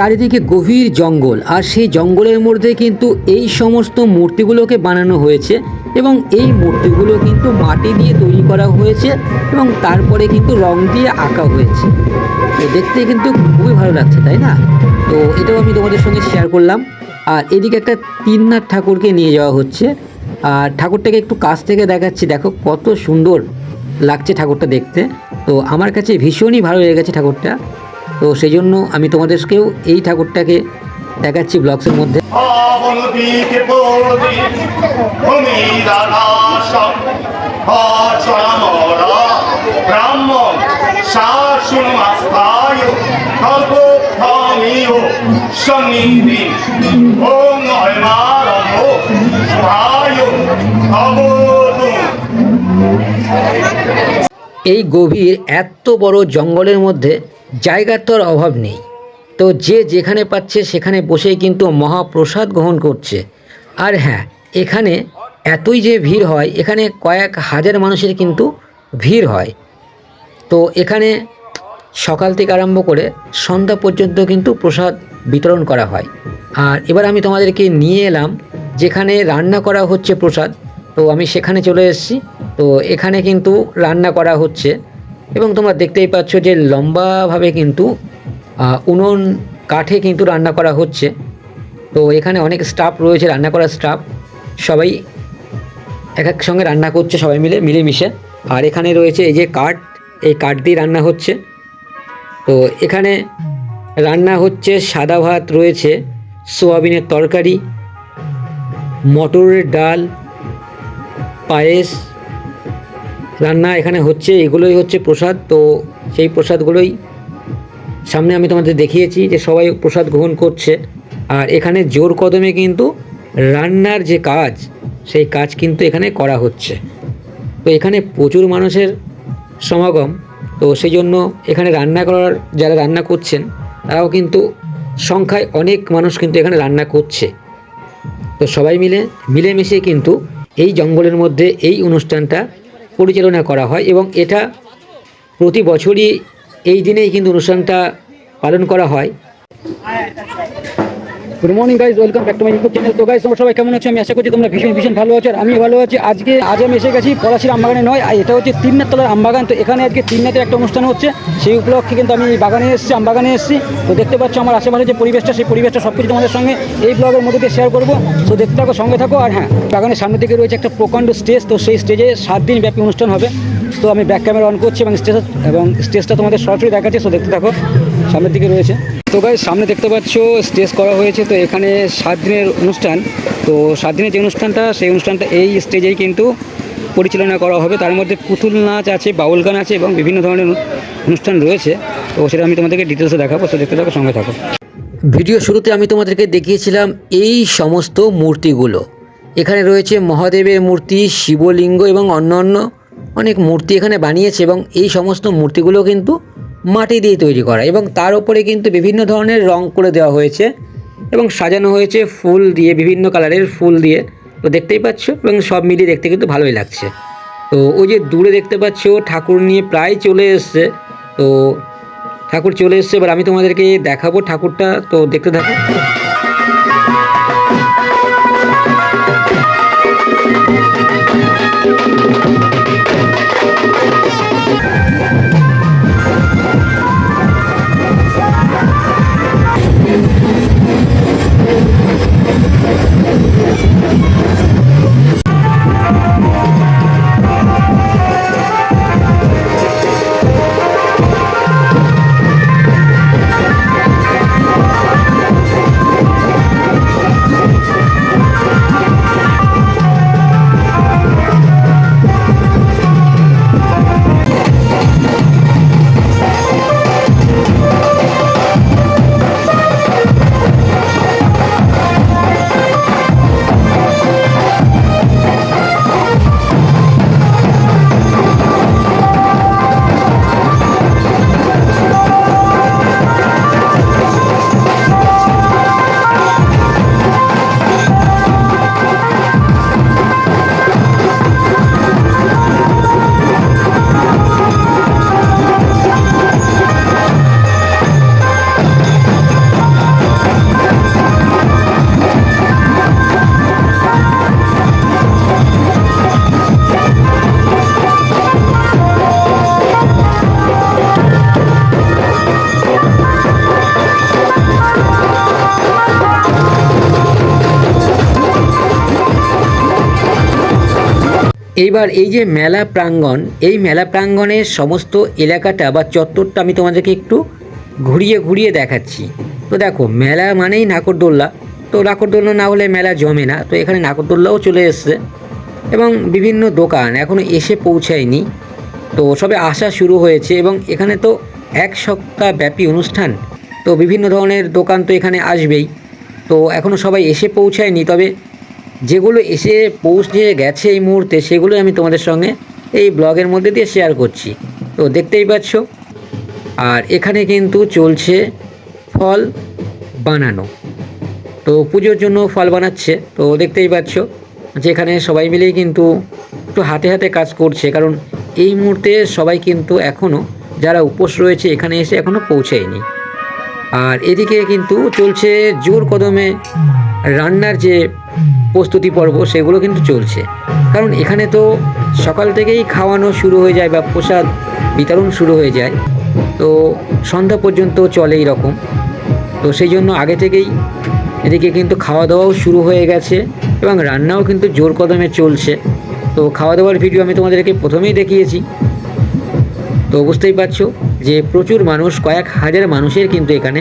চারিদিকে গভীর জঙ্গল, আর সেই জঙ্গলের মধ্যে কিন্তু এই সমস্ত মূর্তিগুলোকে বানানো হয়েছে এবং এই মূর্তিগুলো কিন্তু মাটি দিয়ে তৈরি করা হয়েছে এবং তারপরে কিন্তু রং দিয়ে আঁকা হয়েছে। তো দেখতে কিন্তু খুবই ভালো লাগছে, তাই না? তো এটাও আমি তোমাদের সঙ্গে শেয়ার করলাম। আর এদিকে একটা তিননাথ ঠাকুরকে নিয়ে যাওয়া হচ্ছে। আর ঠাকুরটাকে একটু কাছ থেকে দেখাচ্ছি, দেখো কত সুন্দর লাগছে ঠাকুরটা দেখতে। তো আমার কাছে ভীষণই ভালো লেগেছে ঠাকুরটা। তো সেই জন্য আমি তোমাদেরকেও এই ঠাকুরটাকে দেখাচ্ছি ব্লগসের মধ্যে। ব্রাহ্মণ সন্নিধি। ওম শুভায় অবদুম এই গভীর এত বড় জঙ্গলের মধ্যে জায়গার তো আর অভাব নেই। তো যে যেখানে পাচ্ছে সেখানে বসেই কিন্তু মহাপ্রসাদ গ্রহণ করছে। আর হ্যাঁ এখানে এতই যে ভিড় হয়, এখানে কয়েক হাজার মানুষের কিন্তু ভিড় হয়। তো এখানে সকাল থেকে আরম্ভ করে সন্ধ্যা পর্যন্ত কিন্তু প্রসাদ বিতরণ করা হয়। আর এবার আমি তোমাদেরকে নিয়ে এলাম, যেখানে রান্না করা হচ্ছে প্রসাদ। তো আমি সেখানে চলে এসেছি। তো এখানে কিন্তু রান্না করা হচ্ছে। এবং তোমরা দেখতেই পাচ্ছ যে লম্বাভাবে কিন্তু উনুন কাঠে কিন্তু রান্না করা হচ্ছে। তো এখানে অনেক স্টাফ রয়েছে, রান্না করার স্টাফ সবাই এক এক সঙ্গে রান্না করছে, সবাই মিলে, মিলেমিশে। আর এখানে রয়েছে এই যে কাঠ, এই কাঠ দিয়ে রান্না হচ্ছে। তো এখানে রান্না হচ্ছে, সাদা ভাত রয়েছে, সোয়াবিনের তরকারি, মটরের ডাল, পায়েস রান্না এখানে হচ্ছে, এগুলোই হচ্ছে প্রসাদ। তো সেই প্রসাদগুলোই সামনে আমি তোমাদের দেখিয়েছি যে সবাই প্রসাদ গ্রহণ করছে। আর এখানে জোর কদমে কিন্তু রান্নার যে কাজ, সেই কাজ কিন্তু এখানে করা হচ্ছে। তো এখানে প্রচুর মানুষের সমাগম। তো সেই জন্য এখানে রান্না করার, যারা রান্না করছেন, তারাও কিন্তু সংখ্যায় অনেক মানুষ কিন্তু এখানে রান্না করছে। তো সবাই মিলে, মিলেমিশে কিন্তু এই জঙ্গলের মধ্যে এই অনুষ্ঠানটা পরিচালনা করা হয় এবং এটা প্রতি বছরই এই দিনেই কিন্তু অনুষ্ঠানটা পালন করা হয়। Good morning guys welcome back to my YouTube channel তো গাইজ তোমরা সবাই কেমন আছো? আমি আশা করছি তোমরা ভীষণ ভীষণ ভালো আছো আর আমি ভালো আছি। আজকে, আজ আমি এসে গেছি পলাশির আমবাগানে নয়, আর এটা হচ্ছে তিননাথ তলার আমবাগান। তো, এখানে আজকে তিননাথের একটা অনুষ্ঠান হচ্ছে। সেই উপলক্ষে কিন্তু আমি বাগানে এসেছি, আমবাগানে এসেছি। তো, দেখতে পাচ্ছ আমার আশেপাশে যে পরিবেশটা, সেই পরিবেশটা সব কিছু তোমাদের সঙ্গে এই ব্লগের মধ্যে দিয়ে শেয়ার করব। তো, দেখতে থাকো, সঙ্গে থাকো। আর হ্যাঁ বাগানের সামনে থেকে রয়েছে একটা প্রকাণ্ড স্টেজ তো, সেই স্টেজে সাত দিন ব্যাপী অনুষ্ঠান হবে। তো, আমি ব্যাক ক্যামেরা অন করছি এবং স্টেজ এবং স্টেজটা তোমাদের সরাসরি দেখাচ্ছি। তো, দেখতে থাকো, সামনের দিকে রয়েছে। তো গাই সামনে দেখতে পাচ্ছ স্টেজ করা হয়েছে, তো এখানে সাত দিনের অনুষ্ঠান। তো সাত দিনের যে অনুষ্ঠানটা, সেই অনুষ্ঠানটা এই স্টেজেই কিন্তু পরিচালনা করা হবে। তার মধ্যে পুতুল নাচ আছে, বাউল গান আছে এবং বিভিন্ন ধরনের অনুষ্ঠান রয়েছে। তো সেটা আমি তোমাদেরকে ডিটেলসে দেখাবো, তো দেখতে থাকো, সঙ্গে থাকো। ভিডিও শুরুতে আমি তোমাদেরকে দেখিয়েছিলাম এই সমস্ত মূর্তিগুলো। এখানে রয়েছে মহাদেবের মূর্তি, শিবলিঙ্গ এবং অন্য অন্য অনেক মূর্তি এখানে বানিয়েছে এবং এই সমস্ত মূর্তিগুলো কিন্তু মাটি দিয়ে তৈরি করা এবং তার উপরে কিন্তু বিভিন্ন ধরনের রং করে দেওয়া হয়েছে এবং সাজানো হয়েছে ফুল দিয়ে, বিভিন্ন কালারের ফুল দিয়ে। তো দেখতেই পাচ্ছ এবং সব মিলিয়ে দেখতে কিন্তু ভালোই লাগছে। তো ওই যে দূরে দেখতে পাচ্ছ ঠাকুর নিয়ে প্রায় চলে এসছে। তো ঠাকুর চলে এসছে, এবার আমি তোমাদেরকে দেখাবো ঠাকুরটা। তো দেখতে থাকো। এইবার এই যে মেলা প্রাঙ্গণ, এই মেলা প্রাঙ্গণের সমস্ত এলাকাটা বা চত্বরটা আমি তোমাদেরকে একটু ঘুরিয়ে ঘুরিয়ে দেখাচ্ছি। তো দেখো, মেলা মানেই নাকরদোল্লা তো নাকরদোল্লা না হলে মেলা জমে না। তো এখানে নাকরদোল্লাও চলে এসছে। এবং বিভিন্ন দোকান এখনও এসে পৌঁছায়নি। তো সবে আসা শুরু হয়েছে এবং এখানে তো এক সপ্তাহ ব্যাপী অনুষ্ঠান। তো বিভিন্ন ধরনের দোকান তো এখানে আসবেই। তো এখনও সবাই এসে পৌঁছায়নি। তবে যেগুলো এসে পৌঁছে গেছে এই মুহূর্তে সেগুলো আমি তোমাদের সঙ্গে এই ব্লগের মধ্যে দিয়ে শেয়ার করছি। তো দেখতেই পাচ্ছ। আর এখানে কিন্তু চলছে ফল বানানো। তো পুজোর জন্য ফল বানাচ্ছে। তো দেখতেই পাচ্ছ যেখানে সবাই মিলেই কিন্তু একটু হাতে হাতে কাজ করছে। কারণ এই মুহূর্তে সবাই কিন্তু এখনও যারা উপোস রয়েছে, এখানে এসে এখনও পৌঁছায়নি। আর এদিকে কিন্তু চলছে জোর কদমে রান্নার যে প্রস্তুতি পর্ব, সেগুলো কিন্তু চলছে। কারণ এখানে তো সকাল থেকেই খাওয়ানো শুরু হয়ে যায় বা প্রসাদ বিতরণ শুরু হয়ে যায়। তো সন্ধ্যা পর্যন্ত চলে রকম তো সেই জন্য আগে থেকেই এদিকে কিন্তু খাওয়া দাওয়াও শুরু হয়ে গেছে এবং রান্নাও কিন্তু জোর কদমে চলছে। তো খাওয়া দাওয়ার ভিডিও আমি তোমাদেরকে প্রথমেই দেখিয়েছি। তো বুঝতেই পারছ যে প্রচুর মানুষ, কয়েক হাজার মানুষের কিন্তু এখানে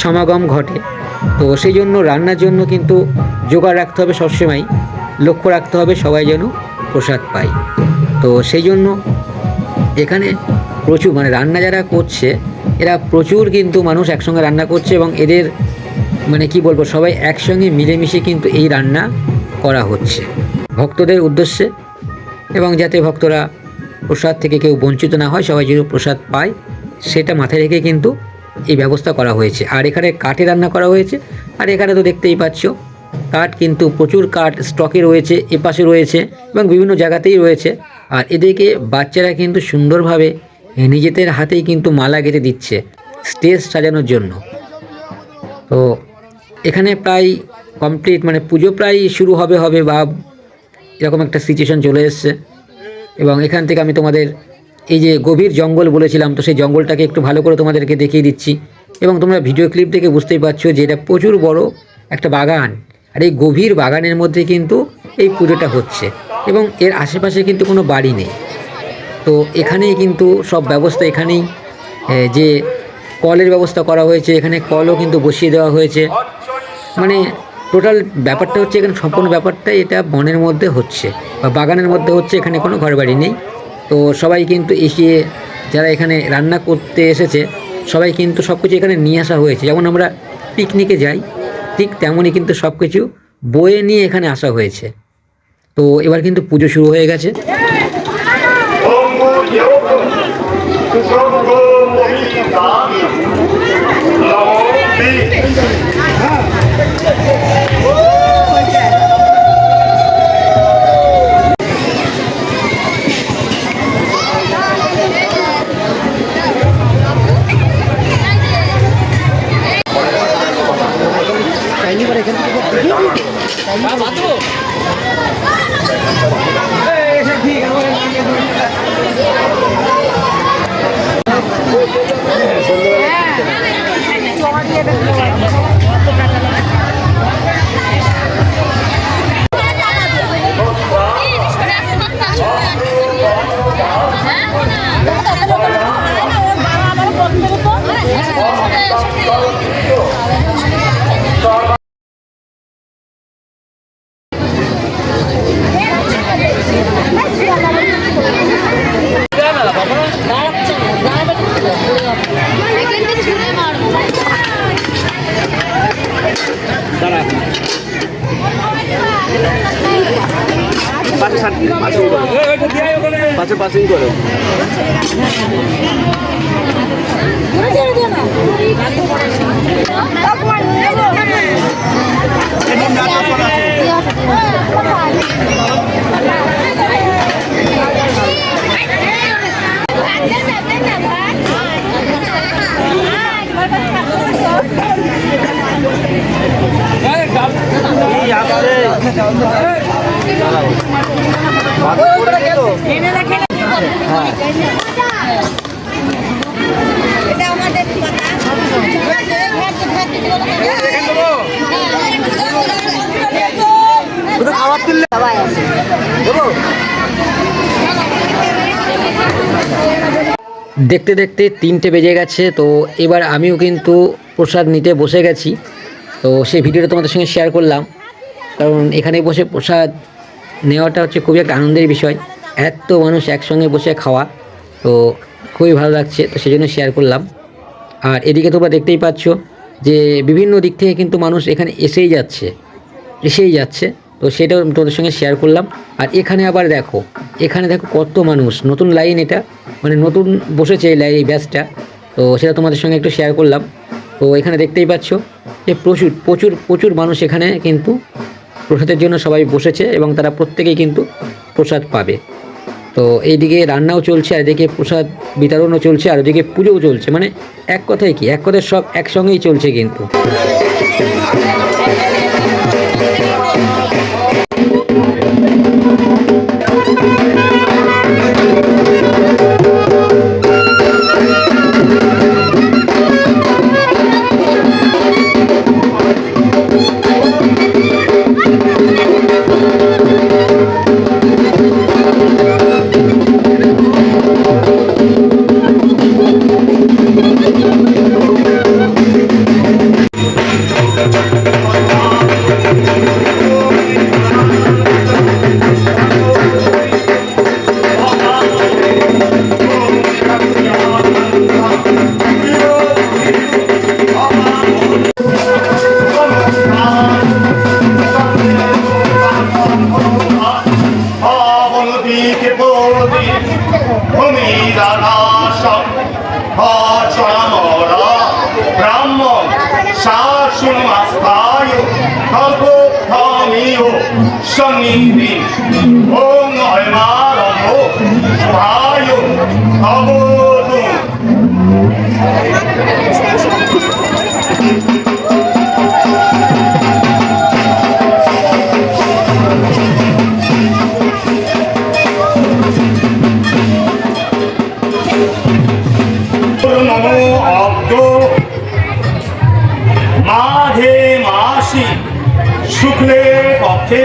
সমাগম ঘটে। তো সেই জন্য রান্নার জন্য কিন্তু জোগাড় রাখতে হবে সবসময়। লক্ষ্য রাখতে হবে সবাই যেন প্রসাদ পায়। তো সেই জন্য এখানে প্রচুর মানে রান্না যারা করছে, এরা প্রচুর কিন্তু মানুষ একসঙ্গে রান্না করছে এবং এদের মানে কি বলব, সবাই একসঙ্গে মিলেমিশে কিন্তু এই রান্না করা হচ্ছে। ভক্তদের উদ্দেশ্যে এবং যাতে ভক্তরা প্রসাদ থেকে কেউ বঞ্চিত না হয়, সবাই যেন প্রসাদ পায়, সেটা মাথায় রেখে কিন্তু এই ব্যবস্থা করা হয়েছে। আর এখানে কাঠে রান্না করা হয়েছে। আর এখানে তো দেখতেই পাচ্ছ, কাঠ কিন্তু প্রচুর কাঠ স্টকে রয়েছে, এপাশে রয়েছে এবং বিভিন্ন জায়গাতেই রয়েছে। আর এদিকে বাচ্চারা কিন্তু সুন্দরভাবে নিজেদের হাতেই কিন্তু মালা গেঁথে দিচ্ছে স্টেজ সাজানোর জন্য। তো এখানে প্রায় কমপ্লিট মানে পুজো প্রায় শুরু হবে হবে বা এরকম একটা সিচুয়েশন চলে এসছে। এবং এখান থেকে আমি তোমাদের এই যে গভীর জঙ্গল বলেছিলাম, তো সেই জঙ্গলটাকে একটু ভালো করে তোমাদেরকে দেখিয়ে দিচ্ছি। এবং তোমরা ভিডিও ক্লিপ দেখে বুঝতেই পারছ যে এটা প্রচুর বড় একটা বাগান। আর এই গভীর বাগানের মধ্যে কিন্তু এই পুজোটা হচ্ছে। এবং এর আশেপাশে কিন্তু কোনো বাড়ি নেই। তো এখানেই কিন্তু সব ব্যবস্থা এখানেই। যে কলের ব্যবস্থা করা হয়েছে, এখানে কলও কিন্তু বসিয়ে দেওয়া হয়েছে। মানে টোটাল ব্যাপারটা হচ্ছে এখানে সম্পূর্ণ ব্যাপারটা এটা বনের মধ্যে হচ্ছে। বা বাগানের মধ্যে হচ্ছে, এখানে কোনো ঘরবাড়ি নেই। তো সবাই কিন্তু এসে, যারা এখানে রান্না করতে এসেছে, সবাই কিন্তু সব কিছু এখানে নিয়ে আসা হয়েছে। যেমন আমরা পিকনিকে যাই, ঠিক তেমনই কিন্তু সব কিছু বয়ে নিয়ে এখানে আসা হয়েছে। তো এবার কিন্তু পুজো শুরু হয়ে গেছে। দেখতে দেখতে তিনটে বেজে গেছে, তো এবার আমিও কিন্তু প্রসাদ নিতে বসে গেছি। তো সেই ভিডিওটা তোমাদের সঙ্গে শেয়ার করলাম। কারণ এখানে বসে প্রসাদ নেওয়াটা হচ্ছে খুবই একটা আনন্দের বিষয়। এত মানুষ একসঙ্গে বসে খাওয়া, তো খুবই ভালো লাগছে, তো সেই জন্য শেয়ার করলাম। আর এদিকে তোমরা দেখতেই পাচ্ছ যে বিভিন্ন দিক থেকে কিন্তু মানুষ এখানে এসেই যাচ্ছে এসেই যাচ্ছে, তো সেটাও তোমাদের সঙ্গে শেয়ার করলাম। আর এখানে আবার দেখো, এখানে দেখো কত মানুষ, নতুন লাইন এটা মানে নতুন বসেছে এই লাইন এই ব্যাচটা তো সেটা তোমাদের সঙ্গে একটু শেয়ার করলাম। তো এখানে দেখতেই পাচ্ছ যে প্রচুর প্রচুর প্রচুর মানুষ এখানে কিন্তু প্রসাদের জন্য সবাই বসেছে এবং তারা প্রত্যেকেই কিন্তু প্রসাদ পাবে। তো এইদিকে রান্নাও চলছে আর এদিকে প্রসাদ বিতরণও চলছে আর ওদিকে পুজোও চলছে। মানে এক কথায় কি? এক কথায় সব একসঙ্গেই চলছে কিন্তু। শাসন আস্থায় কল্পথমীয় সন্নিধি ওম নয়মারম্ভ শুভায় অবতু শুক্লে পক্ষে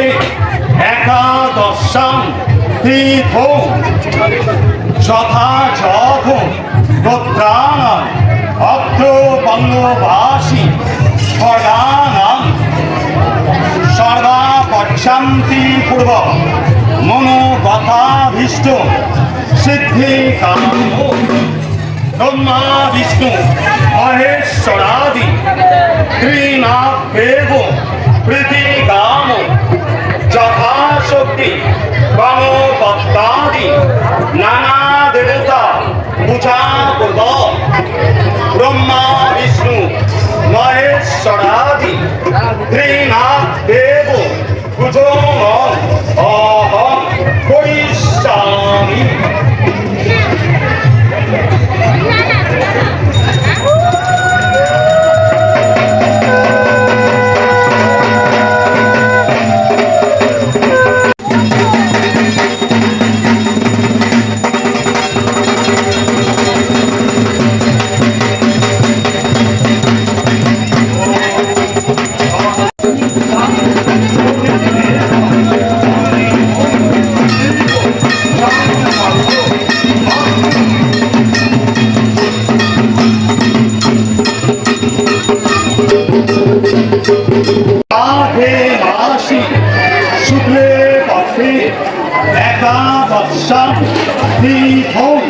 একাদশাম তীর্থ যথাযথ গোত্রাণাম অব্দ বঙ্গবাসী স্বর্গানাম। সর্বা পচ্ছান্তি পূর্ব মনোগতাভীষ্ট সিদ্ধি ব্রহ্মা, বিষ্ণু, মহেশ্বরাদি ত্রিনাথেব প্রীতি গাম যথাশক্তি গণভক্তাদি নানা দেবতা পূজা করব। ব্রহ্মা বিষ্ণু মহেশ্বরাদি ত্রিনাথ দেব পুজো পক্ষে একাদশাম তীর্থম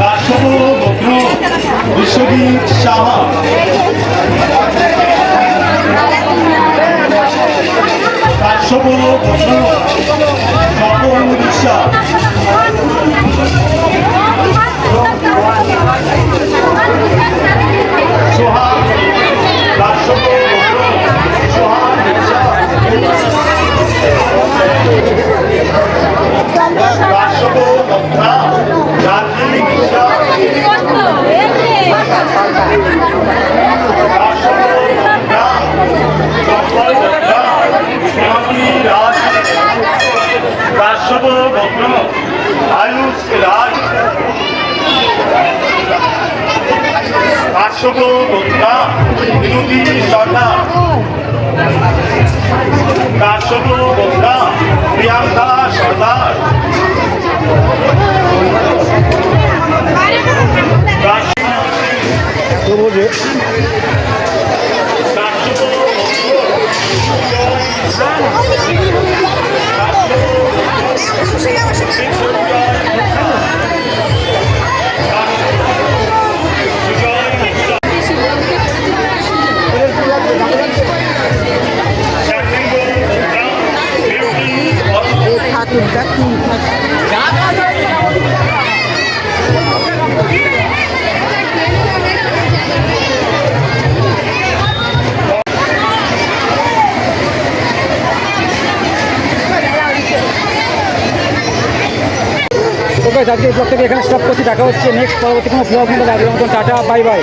কাশ্যপ বক্র বিশ্বজিৎ সাহা। বক্র স্বপন বিশ্বাস কাশ্যপ বক্রা বিরোধী সরকার কাশ্যপ বন্ধা প্রিয়াঙ্কা সর্দার। তো গাইস আজকে এই ব্লগটাকে এখানে স্টপ করছি। দেখা হচ্ছে নেক্সট পরবর্তী কোনো ব্লগ মধ্যে মতন টাটা বাই বাই